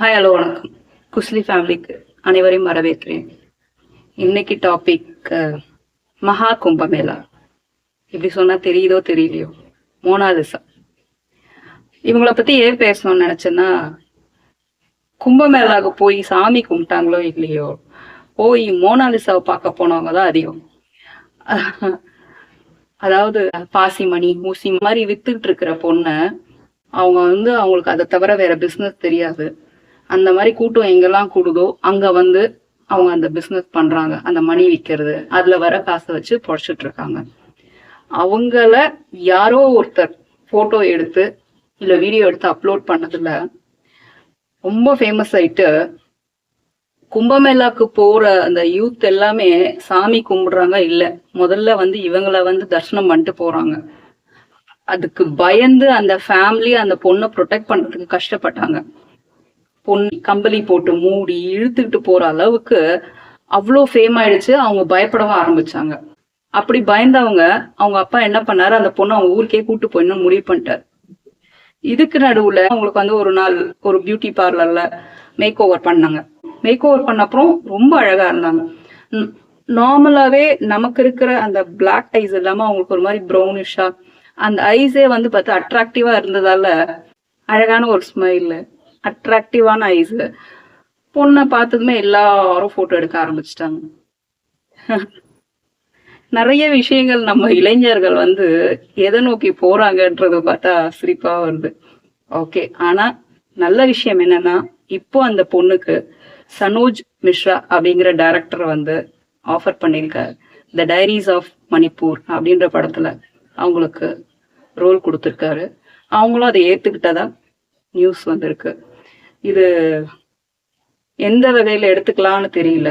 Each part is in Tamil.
ஹாய் ஹலோ வணக்கம். குஸ்லி ஃபேமிலிக்கு அனைவரையும் வரவேற்கிறேன். இன்னைக்கு டாபிக் மகா கும்பமேளா. இப்படி சொன்னால் தெரியுதோ தெரியலையோ. மோனாலிசா இவங்கள பற்றி ஏன் பேசணும்னு நினச்சேன்னா கும்பமேளாவுக்கு போய் சாமி கும்பிட்டாங்களோ இல்லையோ போய் மோனாலிசாவை பார்க்க போனவங்க தான் அதிகம். அதாவது பாசிமணி ஊசி மாதிரி வித்துக்கிட்டு இருக்கிற பொண்ணை அவங்க வந்து அவங்களுக்கு அதை தவிர வேற பிஸ்னஸ் தெரியாது. அந்த மாதிரி கூட்டம் எங்கெல்லாம் கூடுதோ அங்க வந்து அவங்க அந்த பிசினஸ் பண்றாங்க. அந்த மணி விற்கிறது அதுல வர காசை வச்சு பொழைச்சிட்டு இருக்காங்க. அவங்கள யாரோ ஒருத்தர் போட்டோ எடுத்து இல்ல வீடியோ எடுத்து அப்லோட் பண்ணதுல ரொம்ப ஃபேமஸ் ஆயிட்டு கும்பமேளாக்கு போற அந்த யூத் எல்லாமே சாமி கும்பிடுறாங்க இல்ல. முதல்ல வந்து இவங்கள வந்து தரிசனம் பண்ணிட்டு போறாங்க. அதுக்கு பயந்து அந்த ஃபேமிலி அந்த பொண்ணை ப்ரொடெக்ட் பண்றதுக்கு கஷ்டப்பட்டாங்க. பொன் கம்பளி போட்டு மூடி இழுத்துக்கிட்டு போற அளவுக்கு அவ்வளோ ஃபேம் ஆயிடுச்சு. அவங்க பயப்படவும் ஆரம்பிச்சாங்க. அப்படி பயந்தவங்க அவங்க அப்பா என்ன பண்ணாரு? அந்த பொண்ணு அவங்க ஊருக்கே கூட்டு போயிடணும் முடிவு பண்ணிட்டாரு. இதுக்கு நடுவுல அவங்களுக்கு வந்து ஒரு நாள் ஒரு பியூட்டி பார்லர்ல மேக் ஓவர் பண்ணாங்க. மேக் ஓவர் பண்ண அப்புறம் ரொம்ப அழகா இருந்தாங்க. நார்மலாவே நமக்கு இருக்கிற அந்த பிளாக் ஐஸ் இல்லாம அவங்களுக்கு ஒரு மாதிரி ப்ரௌனிஷா அந்த ஐஸே வந்து பார்த்தா அட்ராக்டிவா இருந்ததால அழகான ஒரு ஸ்மைல் அட்ராக்டிவான ஐஸ் பொண்ணை பார்த்ததுமே எல்லாரும் ஃபோட்டோ எடுக்க ஆரம்பிச்சிட்டாங்க. நிறைய விஷயங்கள் நம்ம இளைஞர்கள் வந்து எதை நோக்கி போறாங்கன்றத பார்த்தா சிரிப்பா வருது. ஓகே ஆனா நல்ல விஷயம் என்னன்னா இப்போ அந்த பொண்ணுக்கு சனோஜ் மிஸ்ரா அப்படிங்கிற டைரக்டர் வந்து ஆஃபர் பண்ணியிருக்காரு. த டைரிஸ் ஆஃப் மணிப்பூர் அப்படின்ற படத்துல அவங்களுக்கு ரோல் கொடுத்துருக்காரு. அவங்களும் அதை ஏத்துக்கிட்டதா நியூஸ் வந்திருக்கு. இது எந்த வகையில எடுத்துக்கலாம்னு தெரியல.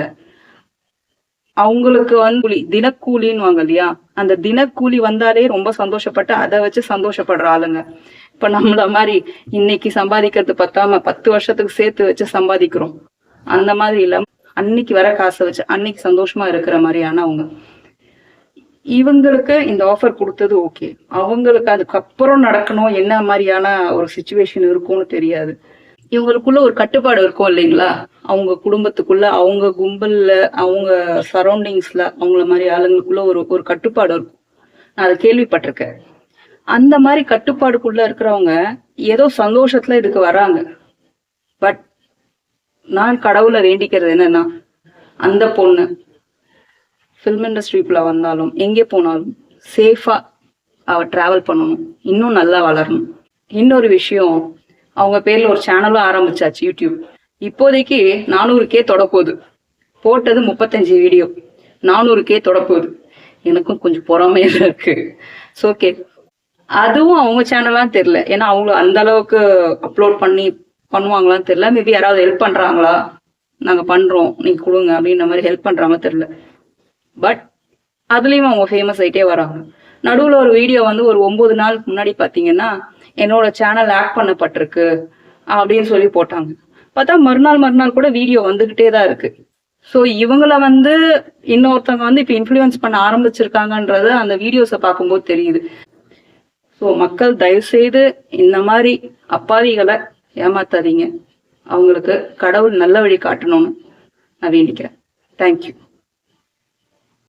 அவங்களுக்கு வந்து தினக்கூலின்னு வாங்க இல்லையா? அந்த தினக்கூலி வந்தாலே ரொம்ப சந்தோஷப்பட்டு அதை வச்சு சந்தோஷப்படுற ஆளுங்க. இப்ப நம்மள மாதிரி இன்னைக்கு சம்பாதிக்கிறது பத்தாம பத்து வருஷத்துக்கு சேர்த்து வச்சு சம்பாதிக்கிறோம். அந்த மாதிரி இல்ல அன்னைக்கு வர காசை வச்சு அன்னைக்கு சந்தோஷமா இருக்கிற மாதிரியான அவங்க. இவங்களுக்கு இந்த ஆஃபர் கொடுத்தது ஓகே அவங்களுக்கு அதுக்கப்புறம் நடக்கணும் என்ன மாதிரியான ஒரு சுச்சுவேஷன் இருக்கும்னு தெரியாது. இவங்களுக்குள்ள ஒரு கட்டுப்பாடு இருக்கும் இல்லைங்களா? அவங்க குடும்பத்துக்குள்ள அவங்க கும்பல்ல அவங்க சரௌண்டிங்ஸ்ல அவங்கள மாதிரி ஆளுங்களுக்குள்ள ஒரு ஒரு கட்டுப்பாடு இருக்கும். நான் அதை கேள்விப்பட்டிருக்கேன். அந்த மாதிரி கட்டுப்பாடுக்குள்ள இருக்கிறவங்க ஏதோ சந்தோஷத்துல இதுக்கு வராங்க. பட் நான் கடவுளை வேண்டிக்கிறது என்னன்னா அந்த பொண்ணு ஃபில்ம் இண்டஸ்ட்ரிக்குள்ள வந்தாலும் எங்கே போனாலும் சேஃபா அவ டிராவல் பண்ணணும். இன்னும் நல்லா வளரணும். இன்னொரு விஷயம் அவங்க பேர்ல ஒரு சேனலும் ஆரம்பிச்சாச்சு யூடியூப் இப்போதைக்கு நானூறு கே தொடப்போகுது. போட்டது முப்பத்தஞ்சு வீடியோ நானூறு கே தொடப்போகுது. எனக்கும் கொஞ்சம் பொறாமையில இருக்கு. ஓகே அதுவும் அவங்க சேனல்லாம் தெரியல. ஏன்னா அவங்க அந்த அளவுக்கு அப்லோட் பண்ணி பண்ணுவாங்களான்னு தெரியல. மேபி யாராவது ஹெல்ப் பண்றாங்களா? நாங்க பண்றோம். நீங்க கொடுங்க அப்படின்ற மாதிரி ஹெல்ப் பண்றாங்க தெரியல. பட் அதுலயும் அவங்க ஃபேமஸ் ஆயிட்டே வராங்க. நடுவுல ஒரு வீடியோ வந்து ஒரு ஒன்பது நாளுக்கு முன்னாடி பாத்தீங்கன்னா என்னோட சேனல் ஆட் பண்ணப்பட்டிருக்கு அப்படின்னு சொல்லி போட்டாங்க. பார்த்தா மறுநாள் மறுநாள் கூட வீடியோ வந்துகிட்டே தான் இருக்கு. ஸோ இவங்கள வந்து இன்னொருத்தவங்க வந்து இப்போ இன்ஃப்ளூயன்ஸ் பண்ண ஆரம்பிச்சிருக்காங்கன்றது அந்த வீடியோஸை பார்க்கும்போது தெரியுது. ஸோ மக்கள் தயவுசெய்து இந்த மாதிரி அப்பாவிகளை ஏமாத்தாதீங்க. அவங்களுக்கு கடவுள் நல்ல வழி காட்டணும்னு நான் வேண்டிக்கிறேன். தேங்க்யூ